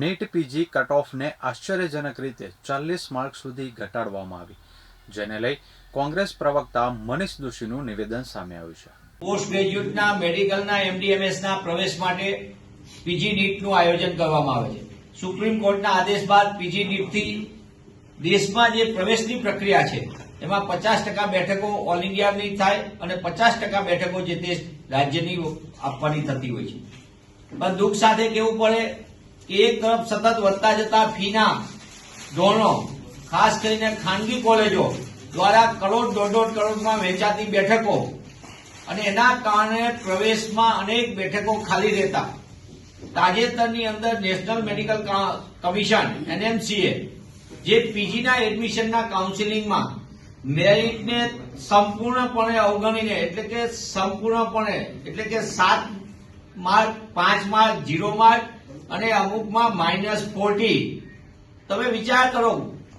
NEET PG cut ઓફને આશ્ચર્યજનક રીતે ચાલીસ માર્ક સુધી ઘટાડવામાં આવી, જેને લઈ કોંગ્રેસ પ્રવક્તા મનીષ દોશીનું નિવેદન સામે આવ્યું છે. પોસ્ટ ગ્રેજ્યુએટના, મેડિકલના, એમડીએમએસના પ્રવેશ માટે પીજી નીટનું આયોજન કરવામાં આવે છે. સુપ્રીમ કોર્ટના આદેશ બાદ પીજી નીટથી દેશમાં જે પ્રવેશની પ્રક્રિયા છે, એમાં પચાસ ટકા બેઠકો ઓલ ઇન્ડિયાની થાય અને પચાસ ટકા બેઠકો જે તે રાજ્યની આપવાની થતી હોય છે. પણ દુઃખ સાથે કેવું પડે એક તરફ સતત વધતા જતા ફીના ધોરણો, ખાસ કરીને ખાનગી કોલેજો દ્વારા કરોડ દોઢ દોઢ કરોડમાં વેચાતી બેઠકો અને એના કારણે પ્રવેશમાં અનેક બેઠકો ખાલી રહેતા. તાજેતરની અંદર નેશનલ મેડિકલ કમિશન, એનએમસીએ, જે પીજીના એડમિશનના કાઉન્સિલિંગમાં મેરિટને સંપૂર્ણપણે અવગણીને, એટલે કે સંપૂર્ણપણે, એટલે કે સાત માર્ક, પાંચ માર્ક જીરો માર્ક અને અમુકમાં માઇનસ ફોર્ટી તમે વિચાર કરો,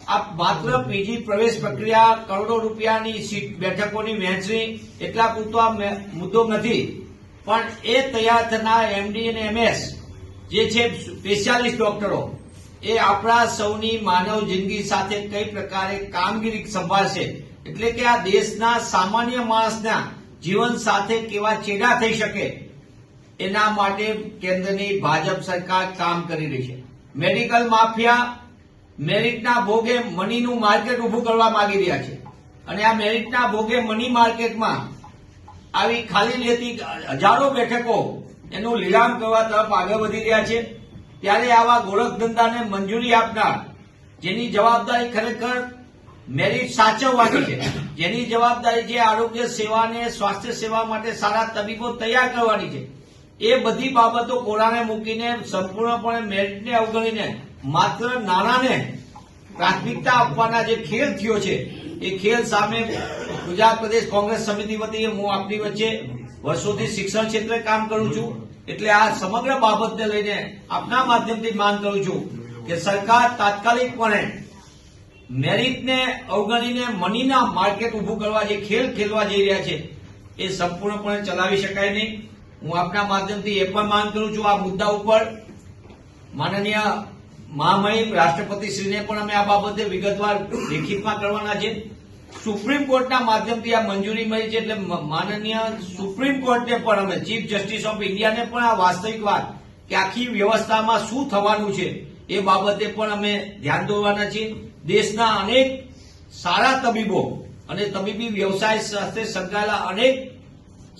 આ માત્ર પીજી પ્રવેશ પ્રક્રિયા કરોડો રૂપિયાની સીટ બેઠકોની વહેંચણી, એટલા પૂરતો મુદ્દો નથી. પણ એ તૈયાર થનાર એમડી અને એમએસ જે છે સ્પેશિયાલિસ્ટ ડોક્ટરો, એ આપણા સૌની માનવ જિંદગી સાથે કઈ પ્રકારે કામગીરી સંભાળશે. એટલે કે આ દેશના સામાન્ય માણસના જીવન સાથે કેવા ચેડા થઈ શકે? એના માટે કેન્દ્રની ભાજપ સરકાર કામ કરી રહી છે. મેડિકલ માફિયા મેરિટના ભોગે મનીનું માર્કેટ ઉભું કરવા માંગી રહ્યા છે. અને આ મેરિટના ભોગે મની માર્કેટમાં આવી ખાલી લેતી હજારો બેઠકો એનું લીલામ કરવા તરફ આગળ વધી રહ્યા છે. ત્યારે આવા ગોરખધંધાને મંજૂરી આપનાર, જેની જવાબદારી ખરેખર મેરિટ સાચવવાની છે, જેની જવાબદારી છે આરોગ્ય સેવાને, સ્વાસ્થ્ય સેવા માટે સારા તબીબો તૈયાર કરવાની છે એ બધી બાબતો કોરાને મૂકીને સંપૂર્ણપણે મેરિટને અવગણીને માત્ર નાણાંને પ્રાથમિકતા આપવાના જે ખેલ થયો છે, એ ખેલ સામે ગુજરાત પ્રદેશ કોંગ્રેસ સમિતિ વતીએ હું આપની વચ્ચે વર્ષોથી શિક્ષણ ક્ષેત્રે કામ કરું છું. એટલે આ સમગ્ર બાબતને લઈને આપના માધ્યમથી માંગ કરું છું કે સરકાર તાત્કાલિકપણે મેરિટને અવગણીને મનીના માર્કેટ ઉભું કરવા જે ખેલ ખેલવા જઈ રહ્યા છે, એ સંપૂર્ણપણે ચલાવી શકાય નહીં. હું આપના માધ્યમથી એ પણ માંગ કરું છું, આ મુદ્દા ઉપર માનનીય મહામહિમ રાષ્ટ્રપતિશ્રીને પણ અમે આ બાબતે વિગતવાર લેખિતમાં કરવાના છે. સુપ્રીમ કોર્ટના માધ્યમથી આ મંજૂરી મળી છે એટલે માનનીય સુપ્રીમ કોર્ટને પણ અમે ચીફ જસ્ટિસ ઓફ ઇન્ડિયાને પણ આ વાસ્તવિક વાત કે આખી વ્યવસ્થામાં શું થવાનું છે એ બાબતે પણ અમે ધ્યાન દોરવાના છીએ. દેશના અનેક સારા તબીબો અને તબીબી વ્યવસાય સાથે સંકળાયેલા અનેક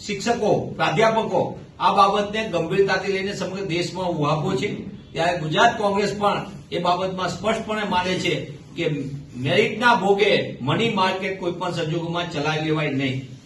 શિક્ષકો, પ્રાધ્યાપકો, આ બાબતને ગંભીરતાથી લઈને સમગ્ર દેશમાં ઉહાપો છે. ત્યારે ગુજરાત કોંગ્રેસ પણ એ બાબતમાં સ્પષ્ટપણે માને છે કે મેરિટના ભોગે મની માર્કેટ કોઈ પણ સંજોગોમાં ચલાવી લેવાય નહીં.